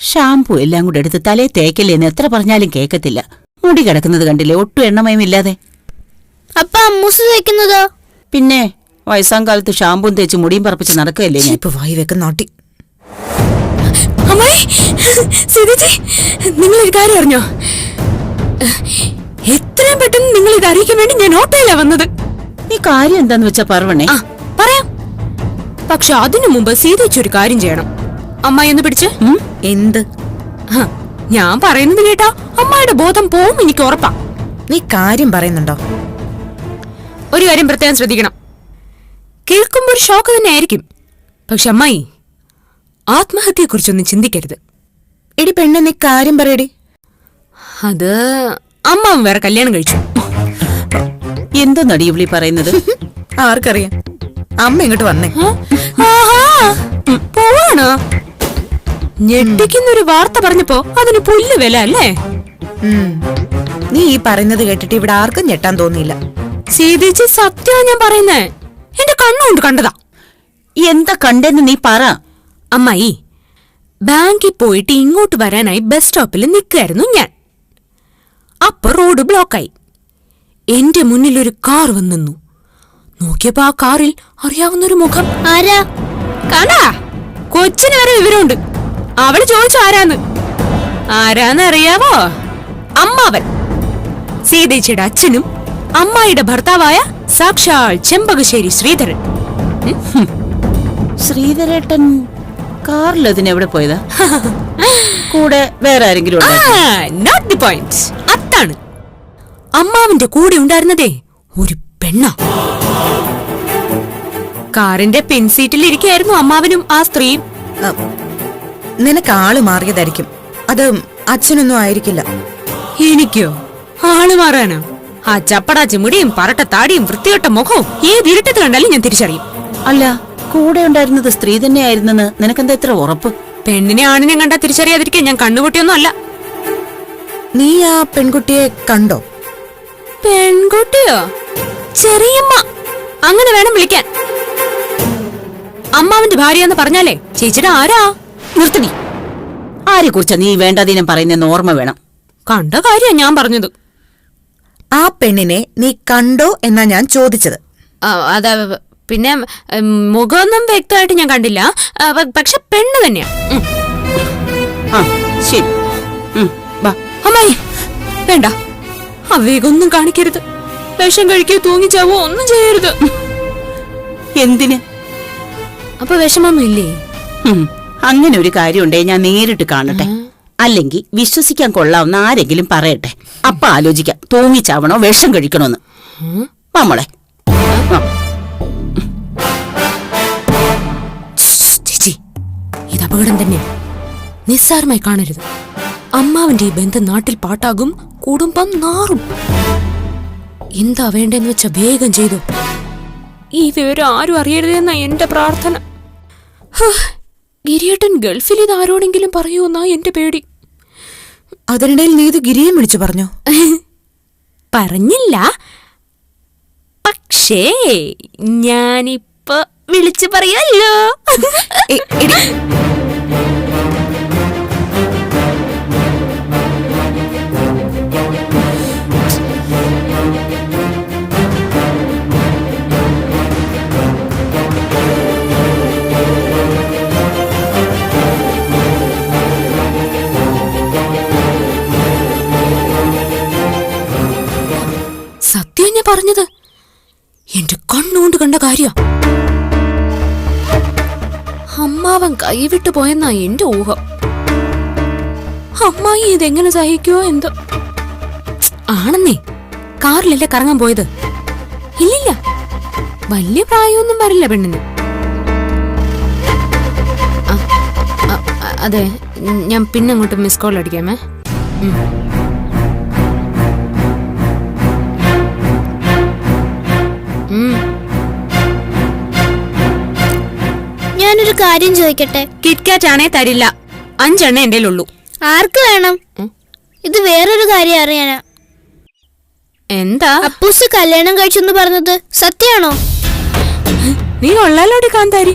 Shampoo എല്ലാം കൂടെ എടുത്ത് തലേ തേക്കല്ലേന്ന് എത്ര പറഞ്ഞാലും കേക്കത്തില്ല. മുടി കിടക്കുന്നത് കണ്ടില്ലേ? ഒട്ടും എണ്ണമയമില്ലാതെ അപ്പ അമ്മൂസ് തേക്കുന്നതോ? പിന്നെ വയസ്സാം കാലത്ത് ഷാംപൂം തേച്ച് മുടിയും പറപ്പിച്ച് നടക്കുകയല്ലേ ഞാൻ? ഇപ്പൊ വായി വെക്കുന്ന നാട്ടി. അമ്മായി നിങ്ങൾ ഒരു കാര്യം അറിഞ്ഞോ? എത്രയും പെട്ടെന്ന് നിങ്ങൾ ഇത് അറിയിക്കാൻ വേണ്ടി ഞാൻ ഓട്ടോയിലാ വന്നത്. ഈ കാര്യം എന്താന്ന് വെച്ചാ പറവണേ ആ പറയാം. പക്ഷെ അതിനു മുമ്പ് സീതയ്ക്ക് ഒരു കാര്യം ചെയ്യണം. അമ്മായി ഒന്ന് പിടിച്ച്. എന്ത്? ഞാൻ പറയുന്നത് കേട്ടാ. അമ്മായിയുടെ ബോധം പോവും എനിക്ക് ഉറപ്പാ. നീ കാര്യം പറയുന്നുണ്ടോ? ഒരു കാര്യം പ്രത്യേകം ശ്രദ്ധിക്കണം. കേൾക്കുമ്പോൾ ഒരു ഷോക്ക് തന്നെ ആയിരിക്കും. പക്ഷെ അമ്മായി ആത്മഹത്യയെക്കുറിച്ചൊന്നും ചിന്തിക്കരുത്. എടി പെണ്ണെ നീ കാര്യം പറയടി. അത് അമ്മാവൻ വേറെ കല്യാണം കഴിച്ചു. എന്തോ നടിയുള്ളി പറയുന്നത്? ആർക്കറിയാം. അമ്മ ഇങ്ങോട്ട് വന്നേ. പോവാണോ? ഞെട്ടിക്കുന്നൊരു വാർത്ത പറഞ്ഞപ്പോ അതിന് പുല്ല് വില അല്ലേ. നീ ഈ പറയുന്നത് കേട്ടിട്ട് ഇവിടെ ആർക്കും ഞെട്ടാൻ തോന്നിയില്ല. സീതേച്ചി സത്യമാ ഞാൻ പറയുന്നേ. എന്റെ കണ്ണുകൊണ്ട് കണ്ടതാ. എന്താ കണ്ടെന്ന് നീ പറ. അമ്മായി ബാങ്കിൽ പോയിട്ട് ഇങ്ങോട്ട് വരാനായി ബസ് സ്റ്റോപ്പിൽ നിൽക്കുകയായിരുന്നു ഞാൻ. അപ്പൊ റോഡ് ബ്ലോക്കായി. എന്റെ മുന്നിൽ ഒരു കാർ വന്നു നോക്കിയപ്പോ ആ കാറിൽ അറിയാവുന്നൊരു മുഖം. ആരാ? കണ്ടാ കൊച്ചിന് വരെ വിവരമുണ്ട്. അവൾ ചോദിച്ചു ആരാന്ന്? ആരാന്ന് അറിയാവോ അമ്മാവൻ. സീതേച്ചിയുടെ അച്ഛനും അമ്മായിയുടെ ഭർത്താവായ സാക്ഷാൽ ചെമ്പകശ്ശേരി ശ്രീധരൻ. ശ്രീധരേട്ടൻ കാറിൽ അതിനെവിടെ പോയതാ? കൂടെ വേറെ ആരെങ്കിലും? നോട്ട് ദി പോയിന്റ് അത്താണ്. അമ്മാവിന്റെ കൂടെ ഉണ്ടായിരുന്നതേ ഒരു പെണ്ണ. കാറിന്റെ പിൻസീറ്റിൽ ഇരിക്കായിരുന്നു അമ്മാവനും ആ സ്ത്രീയും. നിനക്ക് ആൾ മാറിയതായിരിക്കും. അത് അച്ഛനൊന്നും ആയിരിക്കില്ല. എനിക്കോ? ആൾ മാറാനോ? ആ ചപ്പടാ ചിമുടിയും പറട്ട താടിയും വൃത്തിയോട്ട മുഖവും ഏത് ഇരുട്ടത്ത് കണ്ടാലും ഞാൻ തിരിച്ചറിയും. അല്ല കൂടെ ഉണ്ടായിരുന്നത് സ്ത്രീ തന്നെയായിരുന്നെന്ന് നിനക്കെന്താ ഇത്ര ഉറപ്പ്? പെണ്ണിനെ ആണിനെ കണ്ടാ തിരിച്ചറിയാതിരിക്കാൻ ഞാൻ കണ്ണുപൊട്ടിയൊന്നും അല്ല. നീ ആ പെൺകുട്ടിയെ കണ്ടോ? പെൺകുട്ടിയോ? ചെറിയമ്മ. അങ്ങനെ വേണം വിളിക്കാൻ. അമ്മാവന്റെ ഭാര്യ എന്ന് പറഞ്ഞാലേ ചേച്ചിയുടെ ആരാ? നിർത്തടി ആരെ കുറിച്ചാ നീ വേണ്ടാതീനം പറയുന്നെന്ന് ഓർമ്മ വേണം? കണ്ട കാര്യ ഞാൻ പറഞ്ഞത്. ആ പെണ്ണിനെ നീ കണ്ടോ എന്നാ ഞാൻ ചോദിച്ചത്. അതാ പിന്നെ മുഖമൊന്നും വ്യക്തമായിട്ട് ഞാൻ കണ്ടില്ല. പക്ഷെ പെണ്ണ് തന്നെയാ. ആ ശരി. അമ്മായി വേണ്ട. അവേഗൊന്നും കാണിക്കരുത്. വിഷം കഴിക്കോ തൂങ്ങിച്ചാവോ ഒന്നും ചെയ്യരുത്. എന്തിന്? അപ്പൊ വിഷമൊന്നും ഇല്ലേ അങ്ങനെ ഒരു കാര്യമുണ്ടേ ഞാൻ നേരിട്ട് കാണട്ടെ. അല്ലെങ്കിൽ വിശ്വസിക്കാൻ കൊള്ളാവുന്ന ആരെങ്കിലും പറയട്ടെ. അപ്പൊ ആലോചിക്കാം തൂങ്ങിച്ചാവണോ വിഷം കഴിക്കണോന്ന്. നമ്മളെ ചേച്ചി ഇത് അപകടം തന്നെ നിസ്സാരമായി കാണരുത്. അമ്മാവന്റെ ഈ ബന്ധം നാട്ടിൽ പാട്ടാകും കുടുംബം നാറും. എന്താ വേണ്ടെന്ന് വെച്ച വേഗം ചെയ്തു. ഈ വിവരം ആരും അറിയരുതെന്ന എന്റെ പ്രാർത്ഥന. ഗിരിയേട്ടൻ ഗൾഫിൽ ഇത് ആരോടെങ്കിലും പറയുമെന്നാ എന്റെ പേടി. അതിനിടയിൽ നീ ഇത് ഗിരിയെ വിളിച്ചു പറഞ്ഞു? പറഞ്ഞില്ല. പക്ഷേ ഞാനിപ്പോ വിളിച്ചു പറയല്ലോ. കൈവിട്ടു പോയെന്നാ എന്റെ ഊഹം. അമ്മായി ഇതെങ്ങനെ സഹിക്കോ എന്തോ. ആണെന്നേ കാറിലല്ലേ കറങ്ങാൻ പോയത്. ഇല്ലില്ല വലിയ പ്രായമൊന്നും വരില്ല പെണ്ണിന്. അതെ ഞാൻ പിന്നെ അങ്ങോട്ട് മിസ് കോൾ അടിക്കാമേ. കാര്യം ചോദിക്കട്ടെ? കിറ്റ്കാറ്റ് ആണേ തരില്ല. അഞ്ചെണ്ണ എന്റെ ഉള്ളൂ ആർക്ക് വേണം. ഇത് വേറൊരു കാര്യം അറിയാനാ. എന്താ? അപ്പൂസ് കല്യാണം കഴിച്ചെന്ന് പറഞ്ഞത് സത്യാണോ നീ ഉള്ളാലോടി കാന്താരി.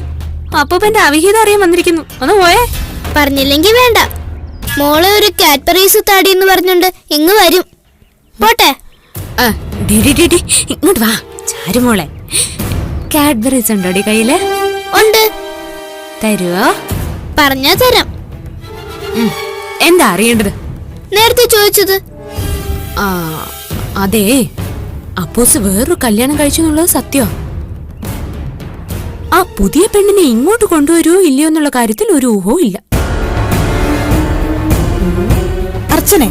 അപ്പൂപ്പന്റെ അവിഹിതം അറിയാൻ വന്നിരിക്കുന്നു. ഒന്ന് പോയേ. പറഞ്ഞില്ലെങ്കിൽ വേണ്ട. മോളെ ഒരു കാറ്റ്പറീസ് താടി എന്ന് പറഞ്ഞുണ്ട് ഇങ്ങ് വരും. പോട്ടെ. ഇങ്ങോട്ട് വാ. ചാരുമോളെ കാഡ്ബറീസ് ഉണ്ടോടി കയ്യിൽ? ഉണ്ട്. തരുവോ പറഞ്ഞാ തരാം. എന്താ അറിയേണ്ടത്? നേരത്തെ ചോദിച്ചത്. ആ അതെ. അപ്പോസ് വേറൊരു കല്യാണം കഴിച്ചു എന്നുള്ളത് സത്യോ? ആ പുതിയ പെണ്ണിനെ ഇങ്ങോട്ട് കൊണ്ടുവരുമോ ഇല്ലയോ എന്നുള്ള കാര്യത്തിൽ ഒരു ഊഹവും ഇല്ല. അർച്ചനെ.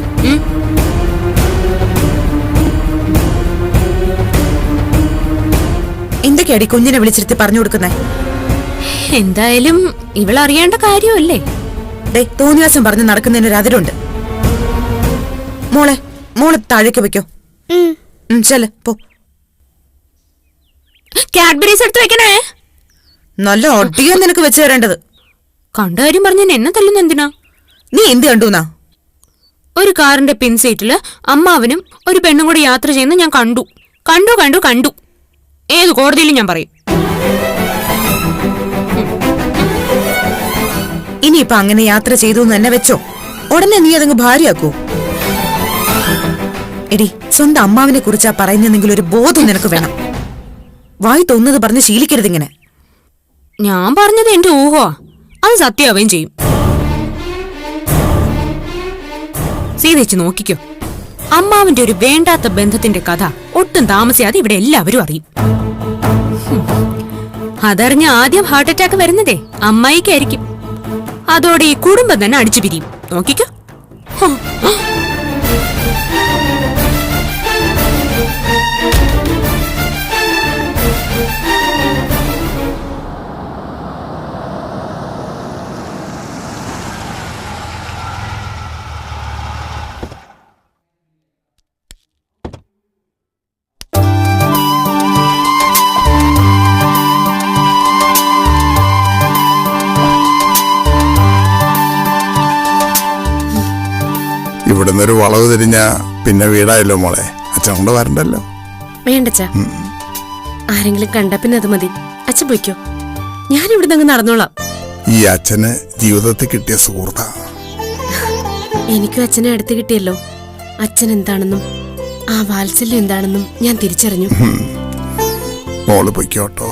എന്തൊക്കെയാടി കുഞ്ഞിനെ വിളിച്ചിരുത്തി പറഞ്ഞു കൊടുക്കുന്നേ? എന്തായാലും ഇവളറിയേണ്ട കാര്യമല്ലേ ദേ തോന്നിയാസം പറഞ്ഞ് നടക്കുന്നതിന് ഒരു അതിരുണ്ട് മോളെ മോളെ താഴേക്ക് വെക്കോ. ചെൽ പോ. കാഡ്ബറീസ് എടുത്ത് വെക്കണേ? നല്ല ഒട്ടിയോ നിനക്ക് വെച്ച് തരേണ്ടത്. കണ്ട കാര്യം പറഞ്ഞ എന്നെ തല്ലുന്ന എന്തിനാ? നീ എന്ത് കണ്ടുന്നാ ഒരു കാറിന്റെ പിൻസീറ്റിൽ അമ്മാവനും ഒരു പെണ്ണും കൂടി യാത്ര ചെയ്യുന്ന ഞാൻ കണ്ടു. കണ്ടു കണ്ടു കണ്ടു. ഏത് കോടതിയിലും ഞാൻ പറയും. ഇനിയിപ്പൊ അങ്ങനെ യാത്ര ചെയ്തു തന്നെ വെച്ചോ. ഉടനെ നീ അതങ്ങ് ഭാര്യയാക്കൂ. എടി സ്വന്തം അമ്മാവിനെ കുറിച്ചാ പറയുന്നതെങ്കിലും ഒരു ബോധം നിനക്ക് വേണം. വായി തോന്നുന്നത് പറഞ്ഞ് ശീലിക്കരുത് ഇങ്ങനെ. ഞാൻ പറഞ്ഞത് എന്റെ ഊഹോ അത് സത്യമാവുകയും ചെയ്യും. സീതേച്ച് നോക്കിക്കോ. അമ്മാവിന്റെ ഒരു വേണ്ടാത്ത ബന്ധത്തിന്റെ കഥ ഒട്ടും താമസിയാതെ ഇവിടെ എല്ലാവരും അറിയും. അതറിഞ്ഞ ആദ്യം ഹാർട്ട് അറ്റാക്ക് വരുന്നതേ അമ്മായിക്കായിരിക്കും. അതോടെ ഈ കുടുംബം തന്നെ അടിച്ചു പിരിയും നോക്കിക്കോ ഇവിടുന്ന് ഒരു വളവ് തിരിഞ്ഞ പിന്നെ വീടായല്ലോ മോളെ. അച്ഛൻ കൊണ്ട് വരണ്ടല്ലോ. വേണ്ടച്ച. ആരെങ്കിലും കണ്ട പിന്നെ അത് മതി. അച്ഛൻ പോയിക്കോ. ഞാൻ ഇവിടുന്ന് അങ്ങ് നടന്നോളാം. ഈ അച്ഛന് ജീവിതത്തിൽ കിട്ടിയ സുഹൃത്താ. എനിക്കും അച്ഛനെ അടുത്ത് കിട്ടിയല്ലോ. അച്ഛൻ എന്താണെന്നും ആ വാത്സല്യം എന്താണെന്നും ഞാൻ തിരിച്ചറിഞ്ഞു. മോൾ പൊയ്ക്കോട്ടോ.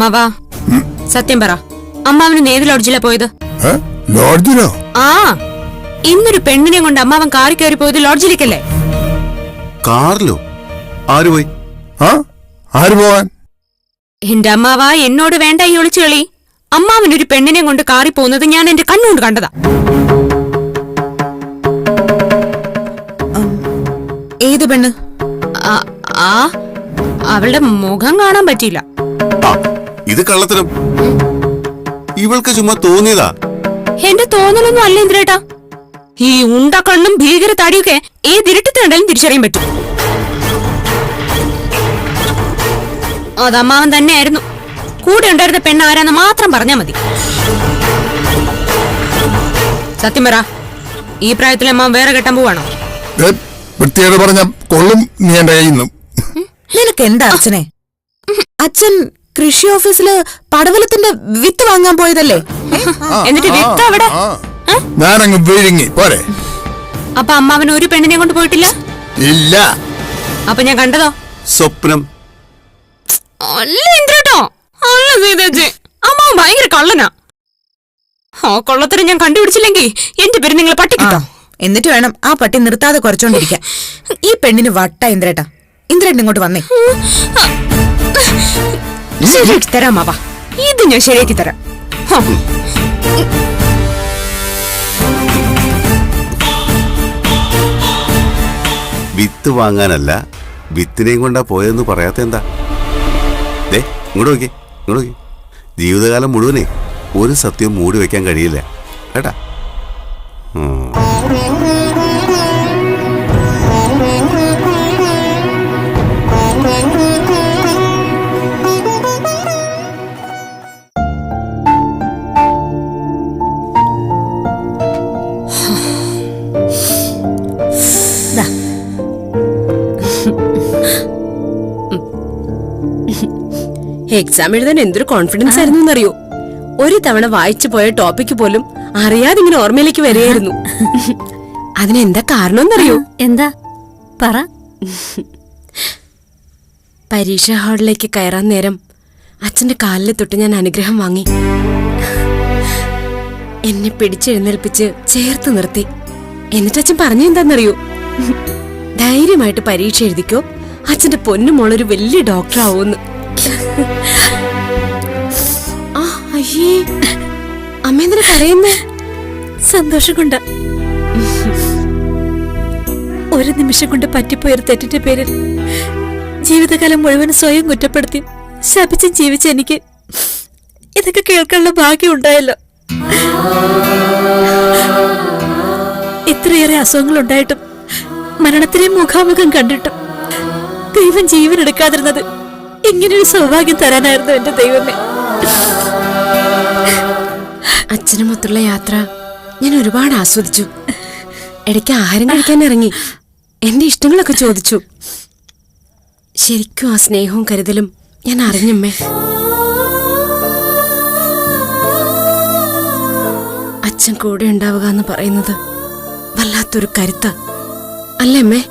അമ്മാവാ സത്യം പറ. അമ്മാവന് നേതി ലോഡ്ജിലാ പോയത്? ലോഡ്ജിലോ ആ. ഇന്നൊരു പെണ്ണിനെ കൊണ്ട് അമ്മാവൻ കാറി കയറി പോയത് ലോഡ്ജിലേക്കല്ലേ കാറിലോ? ആര് പോയി? ആ? ആര് പോവാൻ? എന്റെ അമ്മാവ എന്നോട് വേണ്ട ഈ ഒളിച്ചു കളി. അമ്മാവൻ ഒരു പെണ്ണിനെ കൊണ്ട് കാറി പോകുന്നത് ഞാൻ എന്റെ കണ്ണുകൊണ്ട് കണ്ടതാ. ഏത് പെണ്ണ്? ആ, അവളുടെ മുഖം കാണാൻ പറ്റിയില്ല. ഇത് കള്ളത്തരം. ഇവൾക്ക് ചുമ്മാ തോന്നിയതാ. എന്റെ തോന്നലൊന്നും അല്ല ഇന്ദ്രേട്ടാ. ഈ ഉണ്ട കണ്ണും ഭീകര താടിയൊക്കെ ഏത് ഇരുട്ടത്തിനുണ്ടെങ്കിലും തിരിച്ചറിയാൻ പറ്റും. അതമ്മാവൻ തന്നെയായിരുന്നു. കൂടെ ഉണ്ടായിരുന്ന പെണ്ണ് ആരാന്ന് മാത്രം പറഞ്ഞാ മതി. സത്യം പറ ഈ പ്രായത്തിൽ അമ്മാവൻ വേറെ കെട്ടാൻ പോവാണോ? വൃത്തിയോട് പറഞ്ഞ കൊള്ളും നീ എന്റെ കയ്യിൽ നിന്നും. നിനക്ക് എന്താ അച്ഛനെ? അച്ഛൻ കൃഷി ഓഫീസിൽ പടവലത്തിന്റെ വിത്ത് വാങ്ങാൻ പോയതല്ലേ? എന്നിട്ട് വിത്ത് അവിടെ. ഞാനങ്ങ് വിഴുങ്ങി പോരെ. അപ്പൊ അമ്മാവൻ ഒരു പെണ്ണിനെ കൊണ്ട് പോയിട്ടില്ല? ഇല്ല. അപ്പൊ ഞാൻ കണ്ടതോ? സ്വപ്നം. അല്ല അമ്മാവൻ ഭയങ്കര കള്ളനാ. ആ കൊള്ളത്തരം ഞാൻ കണ്ടുപിടിച്ചില്ലെങ്കിൽ എന്റെ പേര് നിങ്ങൾ പട്ടിക്കിട്ടോ എന്നിട്ട് വേണം ആ പട്ടി നിർത്താതെ കുറച്ചോണ്ടിരിക്കാൻ. ഈ പെണ്ണിന് വട്ട ഇന്ദ്രേട്ടാ. ഇന്ദ്രേട്ടൻ ഇങ്ങോട്ട് വന്നേ. ശരിയാക്കി തരാം മാവാ. ഇത് ഞാൻ ശരിയാക്കി തരാം. വിത്ത് വാങ്ങാനല്ല വിത്തിനെയും കൊണ്ടാ പോയതെന്ന് പറയാത്ത എന്താ? ദേ ഇങ്ങോട്ട് നോക്കിയേ ഇങ്ങോട്ട് നോക്കി. ജീവിതകാലം മുഴുവനേ ഒരു സത്യം മൂടി വെക്കാൻ കഴിയില്ല. കേട്ടാ? എക്സാം എഴുതാൻ എന്തൊരു കോൺഫിഡൻസ് ആയിരുന്നു എന്നറിയോ ഒരു തവണ വായിച്ചു പോയ ടോപ്പിക് പോലും അറിയാതെ ഇങ്ങനെ ഓർമ്മയിലേക്ക് വരികയായിരുന്നു. അതിനെന്താ കാരണം എന്നറിയോ എന്താ? പറ. പരീക്ഷാ ഹാളിലേക്ക് കയറാൻ നേരം അച്ഛന്റെ കാലിൽ തൊട്ട് ഞാൻ അനുഗ്രഹം വാങ്ങി. എന്നെ പിടിച്ചെഴുന്നേൽപ്പിച്ച് ചേർത്ത് നിർത്തി. എന്നിട്ട് അച്ഛൻ പറഞ്ഞു എന്താന്നറിയോ ധൈര്യമായിട്ട് പരീക്ഷ എഴുതിക്കോ. അച്ഛന്റെ പൊന്നുമോളൊരു വലിയ ഡോക്ടർ ആവൂന്ന്. ആ അയ്യേ. സന്തോഷം കൊണ്ട ഒരു നിമിഷം കൊണ്ട് പറ്റിപ്പോയൊരു തെറ്റിന്റെ പേരിൽ ജീവിതകാലം മുഴുവൻ സ്വയം കുറ്റപ്പെടുത്തി ശപിച്ച് ജീവിച്ച എനിക്ക് ഇതൊക്കെ കേൾക്കാനുള്ള ഭാഗ്യം ഉണ്ടായല്ലോ. ഇത്രയേറെ അസുഖങ്ങൾ ഉണ്ടായിട്ടും മരണത്തിനെ മുഖാമുഖം കണ്ടിട്ടും ദൈവം ജീവൻ എടുക്കാതിരുന്നത് ഇങ്ങനൊരു സൗഭാഗ്യം തരാനായിരുന്നു എന്റെ ദൈവമേ. അച്ഛനുമൊത്തുള്ള യാത്ര ഞാൻ ഒരുപാട് ആസ്വദിച്ചു. ഇടയ്ക്ക് ആഹാരം കഴിക്കാൻ ഇറങ്ങി. എന്റെ ഇഷ്ടങ്ങളൊക്കെ ചോദിച്ചു. ശരിക്കും ആ സ്നേഹവും കരുതലും ഞാൻ അറിഞ്ഞമ്മേ. അച്ഛൻ കൂടെ ഉണ്ടാവുക എന്ന് പറയുന്നത് വല്ലാത്തൊരു കരുത്ത. അല്ലേ അമ്മേ?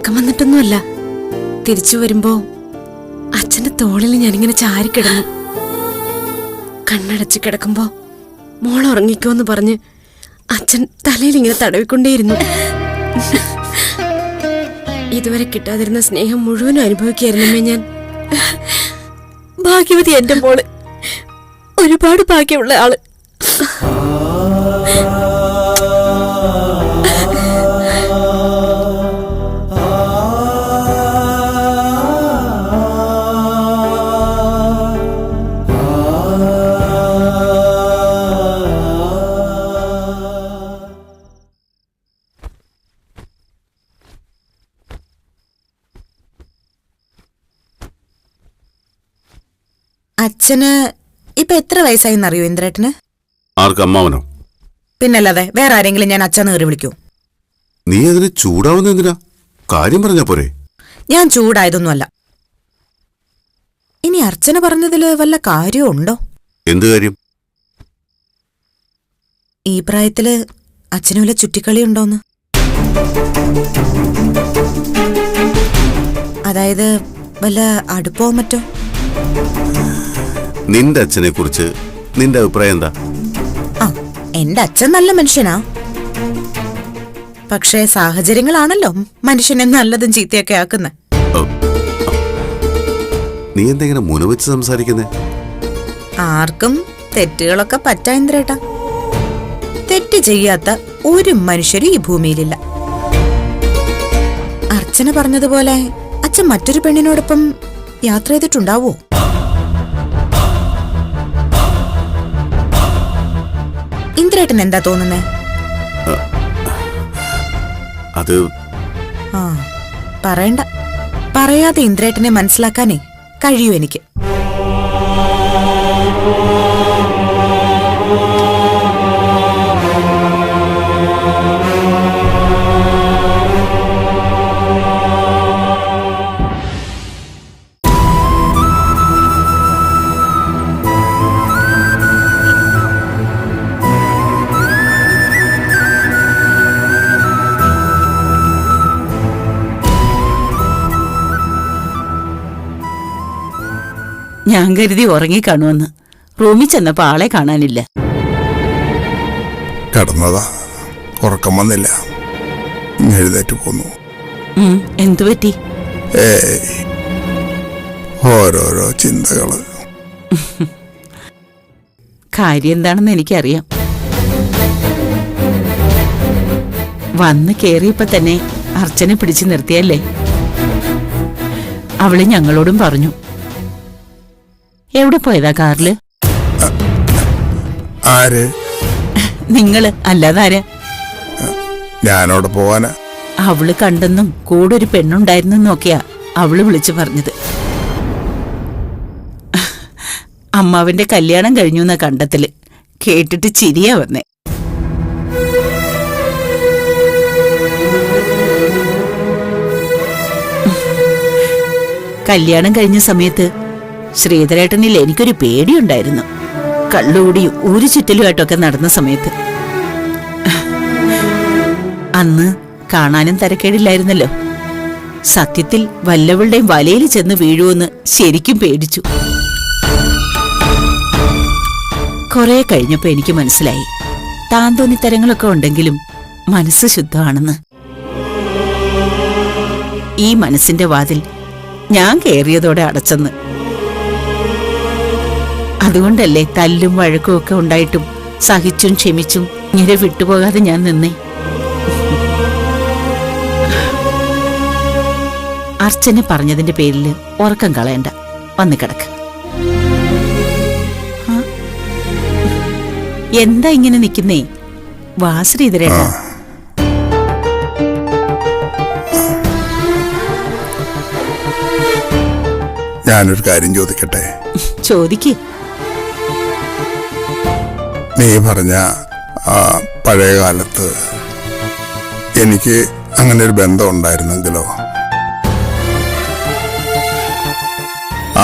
ഉറക്കം വന്നിട്ടൊന്നുമല്ല. തിരിച്ചു വരുമ്പോ അച്ഛന്റെ തോളിൽ ഞാനിങ്ങനെ ചാരിക്കിടന്നു. കണ്ണടച്ച് കിടക്കുമ്പോ മോൾ ഉറങ്ങിക്കോന്ന് പറഞ്ഞ് അച്ഛൻ തലയിൽ ഇങ്ങനെ തടവിക്കൊണ്ടേയിരുന്നു. ഇതുവരെ കിട്ടാതിരുന്ന സ്നേഹം മുഴുവൻ അനുഭവിക്കായിരുന്നമ്മേ ഞാൻ. ഭാഗ്യവതി എന്റെ മോൾ. ഒരുപാട് ഭാഗ്യമുള്ള ആൾ. അച്ഛന് ഇപ്പൊ എത്ര വയസ്സായിന്നറിയോ ഇന്ദ്രേട്ടന്? ആർക്ക് അമ്മാവനോ? പിന്നല്ലാതെ വേറെ ആരെങ്കിലും ഞാൻ അച്ഛൻ കയറി വിളിക്കൂ. നീ അതിന് ചൂടാവുന്ന എന്തിനാ? കാര്യം പറഞ്ഞാ പോരെ. ഞാൻ ചൂടായതൊന്നുമല്ല. ഇനി അർച്ചന പറഞ്ഞതിൽ വല്ല കാര്യവും ഉണ്ടോ? എന്ത് കാര്യം? ഈ പ്രായത്തിൽ അച്ഛന് വല്ല ചുറ്റിക്കളി ഉണ്ടോന്ന്? അതായത് വല്ല അടുപ്പോ മറ്റോ? നിന്റെ അച്ഛനെ കുറിച്ച് നിന്റെ അഭിപ്രായം എന്താ? ആ എന്റെ അച്ഛൻ നല്ല മനുഷ്യനാ. പക്ഷേ സാഹചര്യങ്ങളാണല്ലോ മനുഷ്യനെ നല്ലതും ചീത്തയൊക്കെ ആക്കുന്നത് നീ എന്തെങ്കിലും മുനവെച്ച് സംസാരിക്കുന്നേ? ആർക്കും തെറ്റുകളൊക്കെ പറ്റാ ഇന്ദ്രേട്ടാ. തെറ്റ് ചെയ്യാത്ത ഒരു മനുഷ്യരും ഈ ഭൂമിയിലില്ല. അർച്ചന പറഞ്ഞതുപോലെ അച്ഛൻ മറ്റൊരു പെണ്ണിനോടൊപ്പം യാത്ര ചെയ്തിട്ടുണ്ടാവോ? ഇന്ദ്രേട്ടൻ എന്താ തോന്നുന്നേ? അത് ആ പറയണ്ട. പറയാതെ ഇന്ദ്രേട്ടനെ മനസ്സിലാക്കാനേ കഴിയൂ എനിക്ക്. ഞാൻ കരുതി ഉറങ്ങിക്കാണുമെന്ന് റൂമിൽ ചെന്നപ്പോ ആളെ കാണാനില്ല. കിടന്നതാ. ഉറക്കം വന്നില്ല. എഴുന്നേറ്റ് പോന്നു. എന്തു പറ്റി? ഓരോരോ ചിന്തകൾ. കാര്യം എന്താണെന്ന് എനിക്കറിയാം. വന്ന് കേറിയപ്പ തന്നെ അർച്ചനെ പിടിച്ചു നിർത്തിയല്ലേ? അവൾ ഞങ്ങളോടും പറഞ്ഞു. എവിടെ പോയതാ കാറിൽ? ആര്? നിങ്ങൾ അല്ലാതാരാ? ഞാനവിടെ പോവാനാ. അവൾ കണ്ടെന്നും കൂടെ ഒരു പെണ്ണുണ്ടായിരുന്നെന്നും നോക്കിയാ അവൾ വിളിച്ചു പറഞ്ഞത്. അമ്മാവിന്റെ കല്യാണം കഴിഞ്ഞു എന്ന കണ്ടത്തിൽ. കേട്ടിട്ട് ചിരിയാ വന്നേ. കല്യാണം കഴിഞ്ഞ സമയത്ത് ശ്രീധരേട്ടനിൽ എനിക്കൊരു പേടിയുണ്ടായിരുന്നു. കള്ളുകൂടി ഊരു ചുറ്റലുമായിട്ടൊക്കെ നടന്ന സമയത്ത്. അന്ന് കാണാനും തരക്കേടില്ലായിരുന്നല്ലോ. സത്യത്തിൽ വല്ലവളുടെയും വലയിൽ ചെന്ന് വീഴുമെന്ന് ശരിക്കും പേടിച്ചു. കുറെ കഴിഞ്ഞപ്പോ എനിക്ക് മനസ്സിലായി. താൻ തോന്നിത്തരങ്ങളൊക്കെ ഉണ്ടെങ്കിലും മനസ്സ് ശുദ്ധമാണെന്ന്. ഈ മനസ്സിന്റെ വാതിൽ ഞാൻ കയറിയതോടെ അടച്ചെന്ന്. അതുകൊണ്ടല്ലേ തല്ലും വഴക്കും ഒക്കെ ഉണ്ടായിട്ടും സഹിച്ചും ക്ഷമിച്ചും ഇങ്ങനെ വിട്ടുപോകാതെ ഞാൻ നിന്നേ. അർച്ചന പറഞ്ഞതിന്റെ പേരിൽ ഉറക്കം കളയണ്ട. വന്നു കിടക്ക്? എന്താ ഇങ്ങനെ നിക്കുന്നേ? വാശ്രീധരേട്ടാ ഞാനൊരു കാര്യം ചോദിക്കട്ടെ? ചോദിക്ക്. നീ പറഞ്ഞ പഴയ കാലത്ത് എനിക്ക് അങ്ങനെ ഒരു ബന്ധം ഉണ്ടായിരുന്നെങ്കിലോ?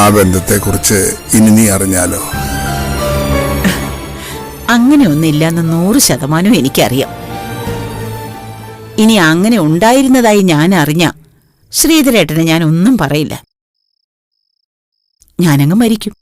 ആ ബന്ധത്തെക്കുറിച്ച് ഇനി നീ അറിഞ്ഞാലോ? അങ്ങനെ ഒന്നില്ലെന്ന് നൂറ് ശതമാനം എനിക്കറിയാം. ഇനി അങ്ങനെ ഉണ്ടായിരുന്നതായി ഞാൻ അറിഞ്ഞ ശ്രീധരേട്ടനെ ഞാൻ ഒന്നും പറയില്ല. ഞാനങ്ങ് മരിക്കും.